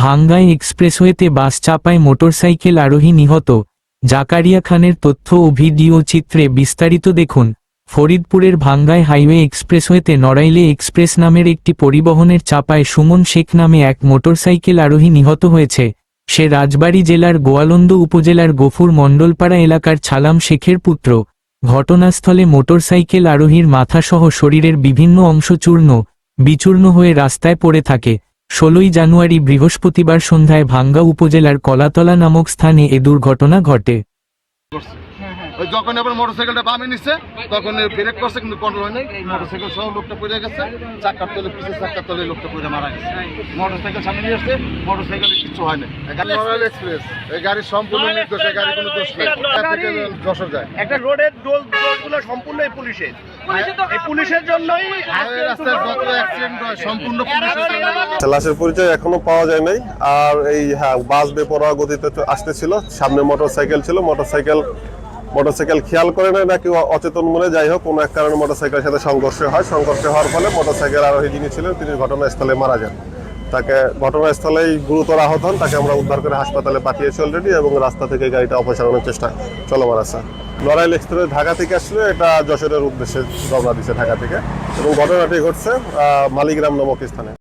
ভাঙ্গায় এক্সপ্রেসওয়েতে বাস চাপায় মোটরসাইকেল আরোহী নিহত। জাকারিয়া খানের তথ্য ও ভিডিও চিত্রে বিস্তারিত দেখুন। ফরিদপুরের ভাঙ্গায় হাইওয়ে এক্সপ্রেসওয়েতে নড়াইলে এক্সপ্রেস নামের একটি পরিবহনের চাপায় সুমন শেখ নামে এক মোটরসাইকেল আরোহী নিহত হয়েছে। সে রাজবাড়ী জেলার গোয়ালন্দ উপজেলার গফুর মণ্ডলপাড়া এলাকার ছালাম শেখের পুত্র। ঘটনাস্থলে মোটরসাইকেল আরোহীর মাথাসহ শরীরের বিভিন্ন অংশ চূর্ণ, বিচূর্ণ হয়ে রাস্তায় পড়ে থাকে। ষোলোই জানুয়ারি বৃহস্পতিবার সন্ধ্যায় ভাঙ্গা উপজেলার কলাতলা নামক স্থানে এ দুর্ঘটনা ঘটে। ওই যখন আবার মোটরসাইকেলটা বামে নিচ্ছে তখন ব্রেক করছে কিন্তু কন্ট্রোল হয় নাই। মোটরসাইকেল সহ লোকটা পড়ে গেছে চাকার তলে পিছের চাকার তলে লোকটা পড়ে মারা গেছে। মোটরসাইকেল সামনে নিয়ে আসছে মোটরসাইকেলে কিছু হয় না রয়্যাল এক্সপ্রেস এই গাড়ির সম্পূর্ণ নির্দোষ গাড়ি কোনো দোষ নেই। যশোর যায়। একটা রোডের সম্পূর্ণ এই পুলিশের। পুলিশের জন্যই রাস্তায় যত অ্যাক্সিডেন্ট হয় সম্পূর্ণ পুলিশের লাশের পরিচয় এখনও পাওয়া যায় নাই। আর এই হ্যাঁ বাস বেপরোয়া গতিতে আসতেছিল। সামনে মোটরসাইকেল ছিল মোটরসাইকেল মোটরসাইকেল খেয়াল করে না নাকি অচেতন মনে, যাই হোক, কোনো এক কারণে মোটরসাইকেলের সাথে সংঘর্ষ হয়। সংঘর্ষ হওয়ার ফলে মোটরসাইকেল আরোহী যিনি ছিলেন, তিনি ঘটনাস্থলে মারা যান। তাকে ঘটনাস্থলেই গুরুতর আহত হন তাকে আমরা উদ্ধার করে হাসপাতালে পাঠিয়েছি অলরেডি এবং রাস্তা থেকে গাড়িটা অপসারণের চেষ্টা চলমান আছে। নড়াইল এক্সপ্রেস ঢাকা থেকে আসলে এটা যশোরের উদ্দেশ্যে রওনা দিছে ঢাকা থেকে। এবং ঘটনাটি ঘটছে মালিগ্রাম নামক স্থানে।